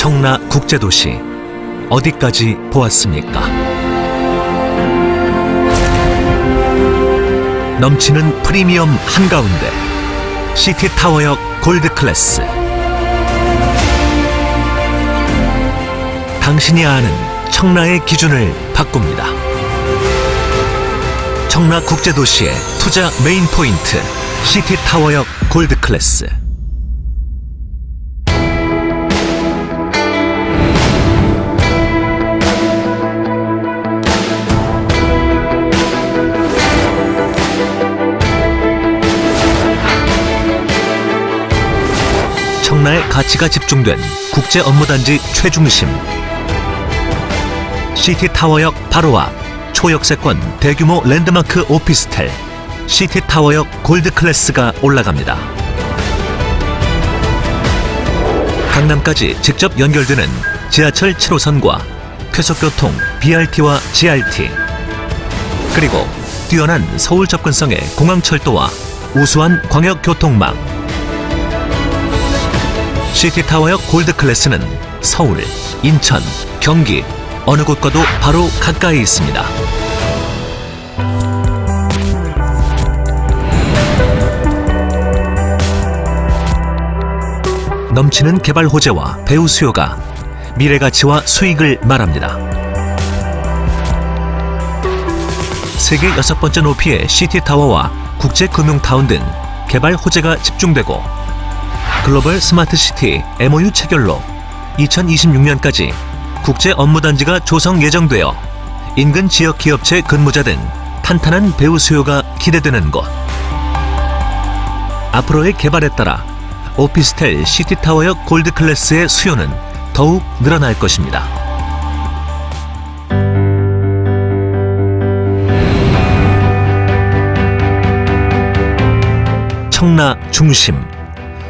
청라 국제도시 어디까지 보았습니까? 넘치는 프리미엄 한가운데 시티타워역 골드 클래스 당신이 아는 청라의 기준을 바꿉니다. 청라 국제도시의 투자 메인 포인트 시티타워역 골드 클래스 청라의 가치가 집중된 국제 업무단지 최중심 시티타워역 바로 앞 초역세권 대규모 랜드마크 오피스텔 시티타워역 골드클래스가 올라갑니다. 강남까지 직접 연결되는 지하철 7호선과 쾌속교통 BRT와 GRT 그리고 뛰어난 서울 접근성의 공항철도와 우수한 광역교통망 시티타워역 골드 클래스는 서울, 인천, 경기 어느 곳과도 바로 가까이 있습니다. 넘치는 개발 호재와 배우 수요가 미래 가치와 수익을 말합니다. 세계 여섯 번째 높이의 시티타워와 국제금융타운 등 개발 호재가 집중되고 글로벌 스마트 시티 MOU 체결로 2026년까지 국제 업무 단지가 조성 예정되어 인근 지역 기업체 근무자 등 탄탄한 배우 수요가 기대되는 곳. 앞으로의 개발에 따라 오피스텔 시티타워역 골드 클래스의 수요는 더욱 늘어날 것입니다. 청라 중심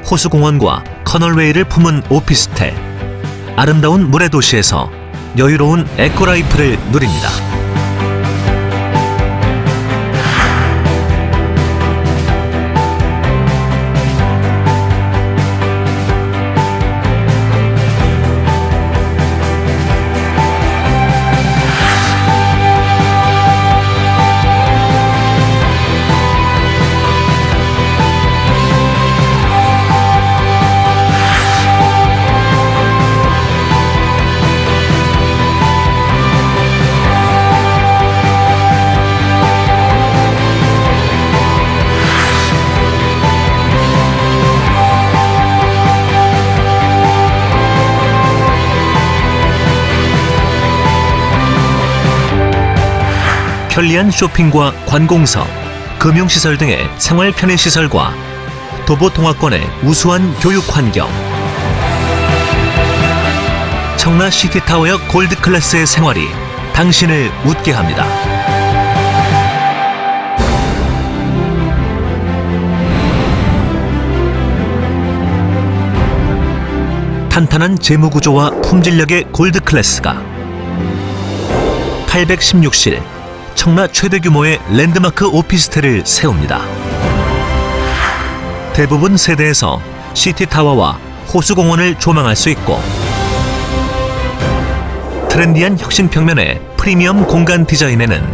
호수공원과 커널웨이를 품은 오피스텔 아름다운 물의 도시에서 여유로운 에코라이프를 누립니다. 편리한 쇼핑과 관공서, 금융시설 등의 생활 편의 시설과 도보 통화권의 우수한 교육 환경. 청라 시티타워역 골드 클래스의 생활이 당신을 웃게 합니다. 탄탄한 재무 구조와 품질력의 골드 클래스가 816실 청라 최대 규모의 랜드마크 오피스텔을 세웁니다. 대부분 세대에서 시티타워와 호수공원을 조망할 수 있고 트렌디한 혁신 평면의 프리미엄 공간 디자인에는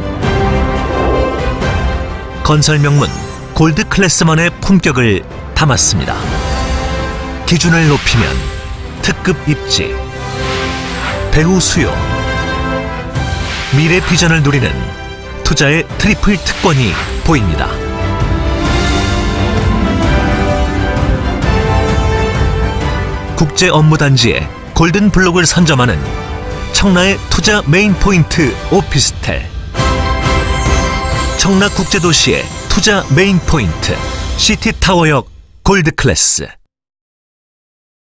건설 명문 골드 클래스만의 품격을 담았습니다. 기준을 높이면 특급 입지, 배우 수요, 미래 비전을 누리는 투자의 트리플 특권이 보입니다. 국제 업무 단지에 골든 블록을 선점하는 청라의 투자 메인 포인트 오피스텔. 청라 국제 도시의 투자 메인 포인트 시티 타워역 골드 클래스.